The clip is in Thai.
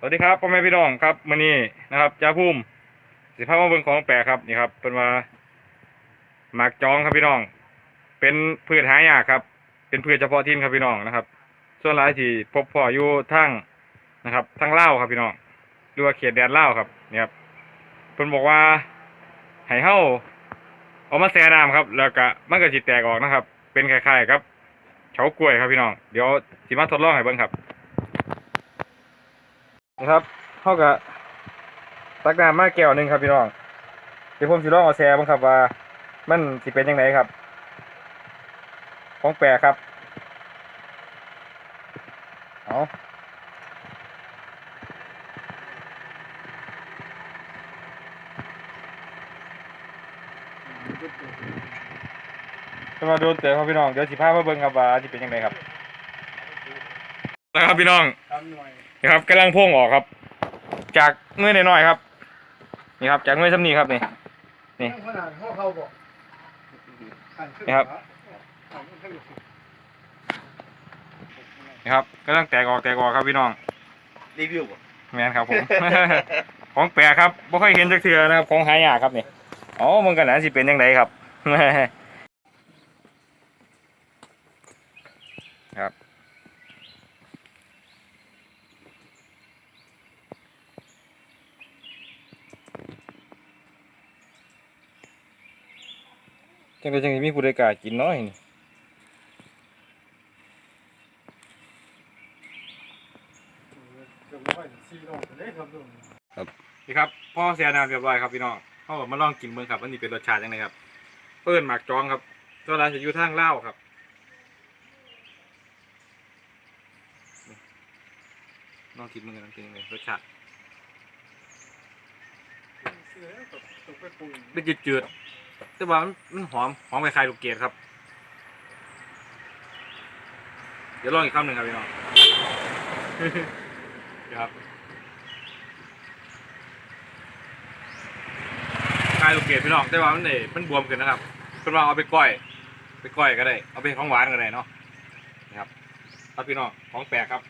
สวัสดีครับพ่อแม่พี่น้องครับมื้อนี้นะครับจ้าพุ่มสิพามาเบิ่งของแปลครับนี่ครับเป็นว่าหมากจองครับพี่น้อง เป็นพืชหายากครับ เป็นพืชเฉพาะถิ่นครับพี่น้องนะครับ ส่วนหลายที่พบพ่ออยู่ทั้งนะครับทั้งเล่าครับพี่น้องหรือว่าเขตแดนเล่าครับนี่ครับเพิ่นบอกว่าให้เฮาเอามาแช่น้ำครับ แล้วก็มันก็สิแตกออกนะครับ เป็นคล้ายๆครับเฉากล้วยครับพี่น้องเดี๋ยวสิมาทดลองให้เบิ่งครับ นะครับเท่ากับตักน้ำมาแก้วหนึ่งครับพี่น้องเดี๋ยวผมสิลองเอาแชร์บ้างครับว่า มันสิเป็นยังไงครับ ของแปลครับ เอาจะมาดูเต๋อครับพี่น้อง เดี๋ยวสิพามาเบิ่งครับว่าสิเป็นยังไงครับ นะครับพี่น้องทำหน่อยนี่ครับกำลังพ่งออกครับ จากเงื่อยน้อยๆครับ นี่ครับ จากเงื่อยซ้ำนี้ครับนี่นี่ขนาดเข้าเข้าบอกนี่ครับนี่ครับกำลังแตกออกแตกออกครับพี่น้องรีวิวบ่แมนครับผมของแปลกครับไม่ค่อยเห็นจักเทือนะครับของหายากครับนี่อ๋อมันกันนะสิเป็นยังไงครับครับ จังไดจังสิมีผู้ใดกล้ากินเนาะนี่นี่ครับพ่อเสียน้ำเรียบร้อยครับพี่น้องพ่อมาลองกินเมืองครับอันนี้เป็นรสชาติยังไงครับเปิ้นหมักจองครับ ตัวร้านจะอยู่ทางเล่าวครับนี่ลองกินเมืองกันลองกินยังไงรสชาติเป็นจืดๆ แต่ว่ามันมันหอมหอมคล้ายๆลูกเกดครับ เดี๋ยวลองอีกคำหนึ่งครับพี่น้องครับคลายลูกเกดพี่น้องแต่ว่ามันเอ๋มันบวมเกินนะครับเพิ่นว่าเอาไปก้อย ไปก้อยก็ได้ เอาไปของหวานก็ได้เนาะนะครับครับพี่น้องของแปลกครับ